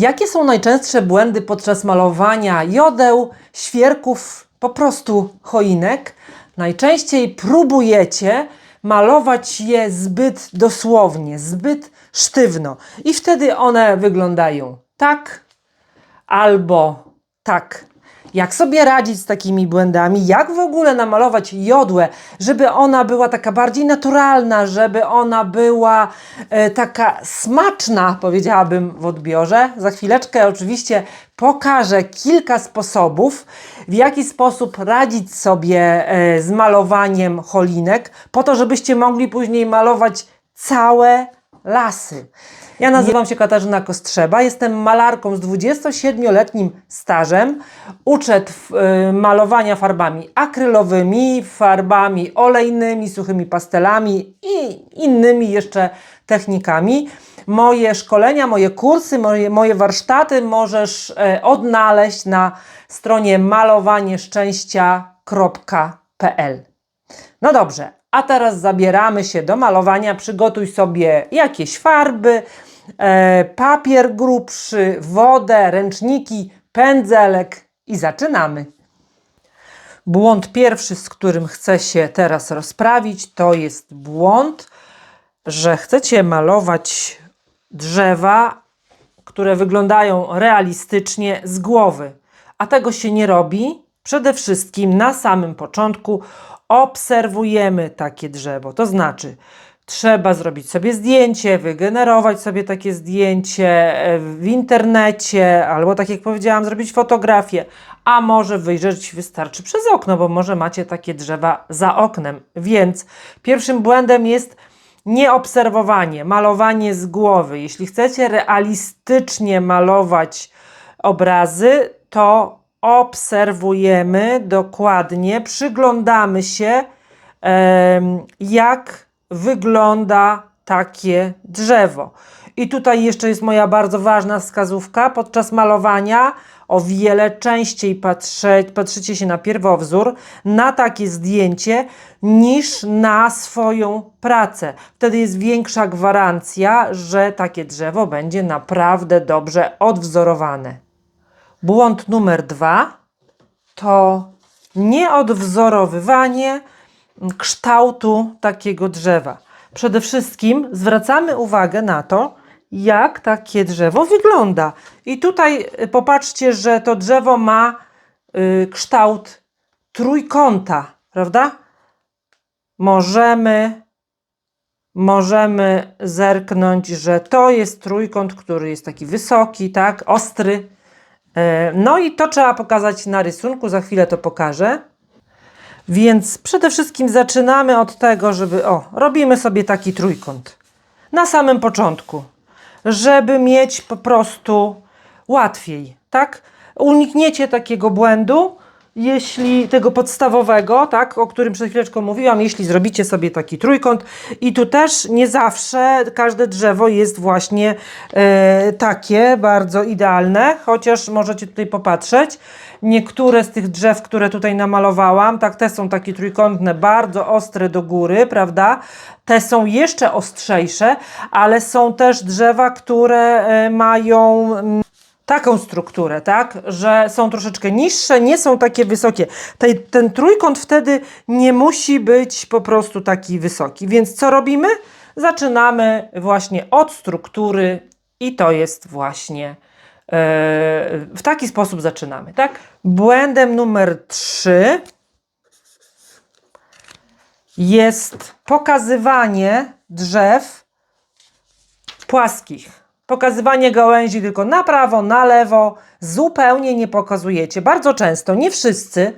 Jakie są najczęstsze błędy podczas malowania jodeł, świerków, po prostu choinek? Najczęściej próbujecie malować je zbyt dosłownie, zbyt sztywno i wtedy one wyglądają tak albo tak. Jak sobie radzić z takimi błędami? Jak w ogóle namalować jodłę, żeby ona była taka bardziej naturalna, żeby ona była e, taka smaczna, powiedziałabym w odbiorze? Za chwileczkę oczywiście pokażę kilka sposobów, w jaki sposób radzić sobie e, z malowaniem cholinek, po to, żebyście mogli później malować całe lasy. Ja nazywam się Katarzyna Kostrzeba, jestem malarką z 27-letnim stażem. Uczę y, malowania farbami akrylowymi, farbami olejnymi, suchymi pastelami i innymi jeszcze technikami. Moje szkolenia, moje kursy, moje, moje warsztaty możesz e, odnaleźć na stronie malowanieszczęścia.pl. No dobrze, a teraz zabieramy się do malowania. Przygotuj sobie jakieś farby, e, papier grubszy, wodę, ręczniki, pędzelek i zaczynamy. Błąd pierwszy, z którym chcę się teraz rozprawić, to jest błąd, że chcecie malować drzewa, które wyglądają realistycznie z głowy. A tego się nie robi. Przede wszystkim na samym początku obserwujemy takie drzewo. To znaczy, trzeba zrobić sobie zdjęcie, wygenerować sobie takie zdjęcie e, w internecie, albo tak jak powiedziałam, zrobić fotografię, a może wyjrzeć wystarczy przez okno, bo może macie takie drzewa za oknem. Więc pierwszym błędem jest nieobserwowanie, malowanie z głowy. Jeśli chcecie realistycznie malować obrazy, to obserwujemy dokładnie, przyglądamy się, jak wygląda takie drzewo. I tutaj jeszcze jest moja bardzo ważna wskazówka. Podczas malowania o wiele częściej patrzeć, patrzycie się na pierwowzór, na takie zdjęcie, niż na swoją pracę. Wtedy jest większa gwarancja, że takie drzewo będzie naprawdę dobrze odwzorowane. Błąd numer dwa to nieodwzorowywanie kształtu takiego drzewa. Przede wszystkim zwracamy uwagę na to, jak takie drzewo wygląda. I tutaj y, popatrzcie, że to drzewo ma y, kształt trójkąta, prawda? Możemy, możemy zerknąć, że to jest trójkąt, który jest taki wysoki, tak, ostry. E, No i to trzeba pokazać na rysunku, za chwilę to pokażę. Więc przede wszystkim zaczynamy od tego, żeby o, robimy sobie taki trójkąt. Na samym początku, żeby mieć po prostu łatwiej, tak? Unikniecie takiego błędu, jeśli tego podstawowego, tak, o którym przed chwileczką mówiłam, jeśli zrobicie sobie taki trójkąt i tu też nie zawsze każde drzewo jest właśnie e, takie bardzo idealne, chociaż możecie tutaj popatrzeć. Niektóre z tych drzew, które tutaj namalowałam, tak, te są takie trójkątne, bardzo ostre do góry, prawda? Te są jeszcze ostrzejsze, ale są też drzewa, które e, mają mm, taką strukturę, tak, że są troszeczkę niższe, nie są takie wysokie. Tej, ten trójkąt wtedy nie musi być po prostu taki wysoki. Więc co robimy? Zaczynamy właśnie od struktury i to jest właśnie e, w taki sposób zaczynamy, tak? Błędem numer trzy jest pokazywanie drzew płaskich. Pokazywanie gałęzi tylko na prawo, na lewo, zupełnie nie pokazujecie. Bardzo często, nie wszyscy,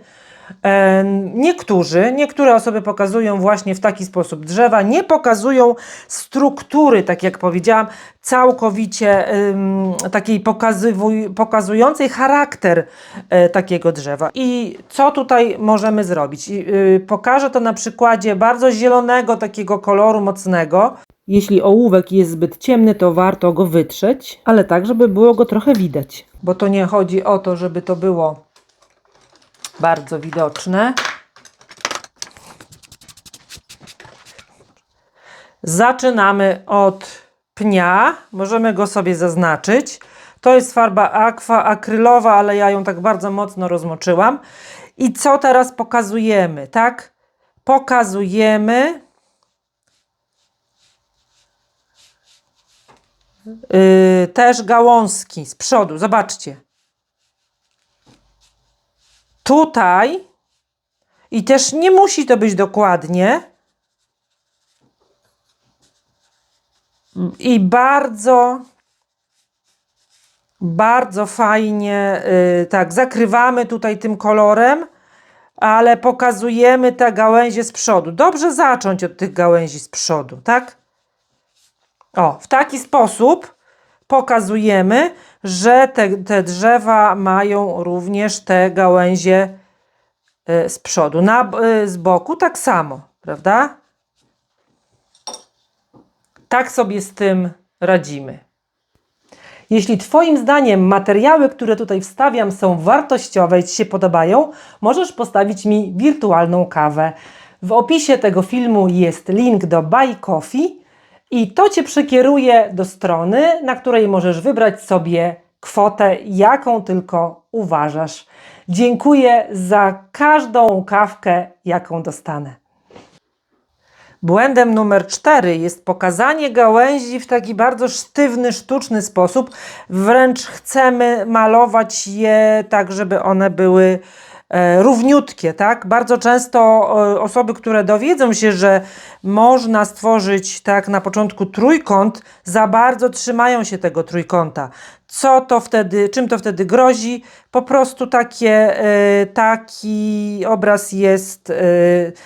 niektórzy, niektóre osoby pokazują właśnie w taki sposób drzewa, nie pokazują struktury, tak jak powiedziałam, całkowicie ym, takiej pokazywuj, pokazującej charakter e, takiego drzewa. I co tutaj możemy zrobić? I, y, pokażę to na przykładzie bardzo zielonego, takiego koloru mocnego. Jeśli ołówek jest zbyt ciemny, to warto go wytrzeć, ale tak, żeby było go trochę widać. Bo to nie chodzi o to, żeby to było bardzo widoczne. Zaczynamy od pnia. Możemy go sobie zaznaczyć. To jest farba aqua akrylowa, ale ja ją tak bardzo mocno rozmoczyłam. I co teraz pokazujemy, tak? Pokazujemy yy, też gałązki z przodu. Zobaczcie. Tutaj i też nie musi to być dokładnie. I bardzo, bardzo fajnie, yy, tak, zakrywamy tutaj tym kolorem, ale pokazujemy te gałęzie z przodu. Dobrze zacząć od tych gałęzi z przodu, tak? O, w taki sposób pokazujemy, że te, te drzewa mają również te gałęzie y, z przodu. Na, y, z boku tak samo, prawda? Tak sobie z tym radzimy. Jeśli Twoim zdaniem materiały, które tutaj wstawiam, są wartościowe i Ci się podobają, możesz postawić mi wirtualną kawę. W opisie tego filmu jest link do Buy Coffee i to Cię przekieruje do strony, na której możesz wybrać sobie kwotę, jaką tylko uważasz. Dziękuję za każdą kawkę, jaką dostanę. Błędem numer cztery jest pokazanie gałęzi w taki bardzo sztywny, sztuczny sposób. Wręcz chcemy malować je tak, żeby one były równiutkie, tak? Bardzo często e, osoby, które dowiedzą się, że można stworzyć tak na początku trójkąt, za bardzo trzymają się tego trójkąta. Co to wtedy, czym to wtedy grozi? Po prostu takie, e, taki obraz jest, e,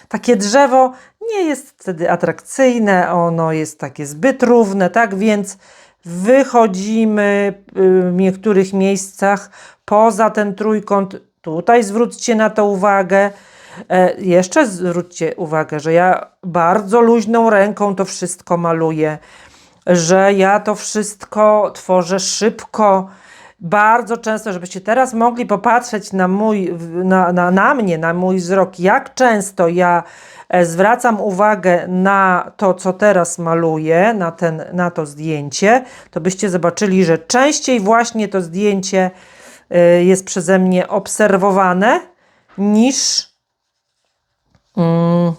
takie drzewo nie jest wtedy atrakcyjne, ono jest takie zbyt równe, tak? Więc wychodzimy y, w niektórych miejscach poza ten trójkąt. Tutaj zwróćcie na to uwagę. E, jeszcze zwróćcie uwagę, że ja bardzo luźną ręką to wszystko maluję, że ja to wszystko tworzę szybko. Bardzo często, żebyście teraz mogli popatrzeć na mój, na, na, na mnie, na mój wzrok, jak często ja e, zwracam uwagę na to, co teraz maluję, na, ten, na to zdjęcie, to byście zobaczyli, że częściej właśnie to zdjęcie jest przeze mnie obserwowane niż, mm,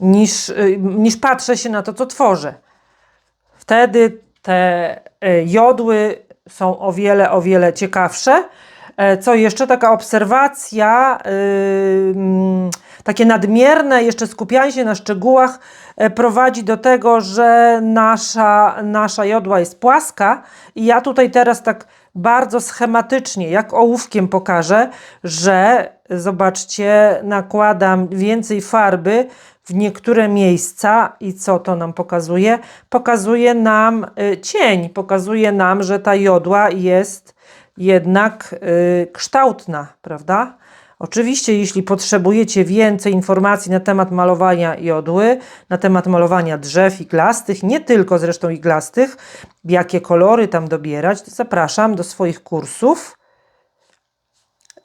niż, y, niż patrzę się na to, co tworzę. Wtedy te y, jodły są o wiele, o wiele ciekawsze. E, Co jeszcze taka obserwacja, mm, takie nadmierne jeszcze skupianie się na szczegółach e, prowadzi do tego, że nasza, nasza jodła jest płaska i ja tutaj teraz tak bardzo schematycznie, jak ołówkiem pokażę, że zobaczcie, nakładam więcej farby w niektóre miejsca i co to nam pokazuje? Pokazuje nam y, cień, pokazuje nam, że ta jodła jest jednak y, kształtna, prawda? Oczywiście, jeśli potrzebujecie więcej informacji na temat malowania jodły, na temat malowania drzew iglastych, nie tylko zresztą iglastych, jakie kolory tam dobierać, to zapraszam do swoich kursów.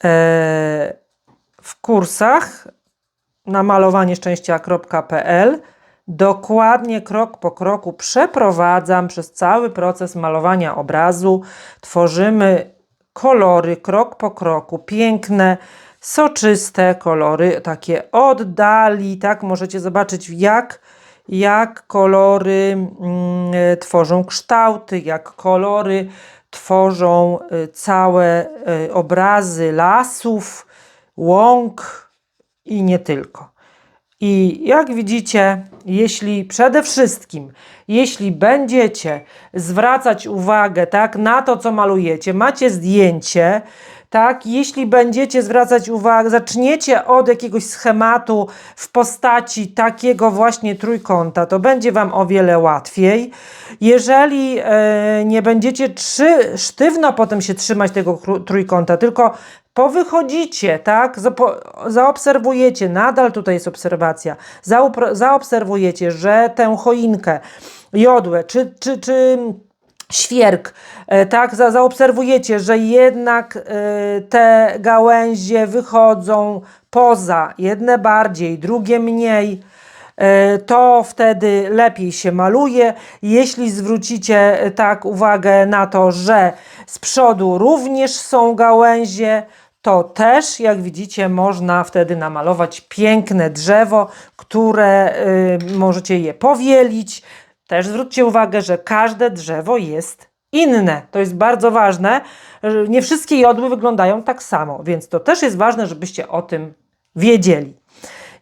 E, w kursach na malowanieszczęścia.pl dokładnie krok po kroku przeprowadzam przez cały proces malowania obrazu. Tworzymy kolory krok po kroku, piękne, soczyste kolory, takie oddali, tak? Możecie zobaczyć jak, jak kolory mm, tworzą kształty, jak kolory tworzą y, całe y, obrazy lasów, łąk, i nie tylko. I jak widzicie, jeśli przede wszystkim, jeśli będziecie zwracać uwagę tak, na to, co malujecie, macie zdjęcie, tak, jeśli będziecie zwracać uwagę, zaczniecie od jakiegoś schematu w postaci takiego właśnie trójkąta, to będzie Wam o wiele łatwiej. Jeżeli e, nie będziecie trzy, sztywno potem się trzymać tego trójkąta, tylko powychodzicie, tak, zaobserwujecie, nadal tutaj jest obserwacja, zaobserwujecie, że tę choinkę, jodłę, czy, czy, czy świerk, e, tak, za, zaobserwujecie, że jednak e, te gałęzie wychodzą poza, jedne bardziej, drugie mniej, e, to wtedy lepiej się maluje. Jeśli zwrócicie tak uwagę na to, że z przodu również są gałęzie, to też, jak widzicie, można wtedy namalować piękne drzewo, które y, możecie je powielić. Też zwróćcie uwagę, że każde drzewo jest inne. To jest bardzo ważne. Nie wszystkie jodły wyglądają tak samo, więc to też jest ważne, żebyście o tym wiedzieli.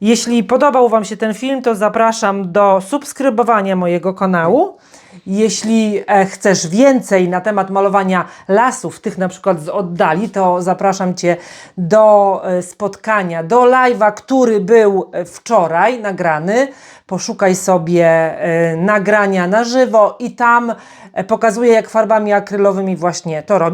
Jeśli podobał Wam się ten film, to zapraszam do subskrybowania mojego kanału. Jeśli e, chcesz więcej na temat malowania lasów, tych na przykład z oddali, to zapraszam Cię do e, spotkania, do live'a, który był e, wczoraj nagrany. Poszukaj sobie nagrania na żywo i tam pokazuję, jak farbami akrylowymi właśnie to robić.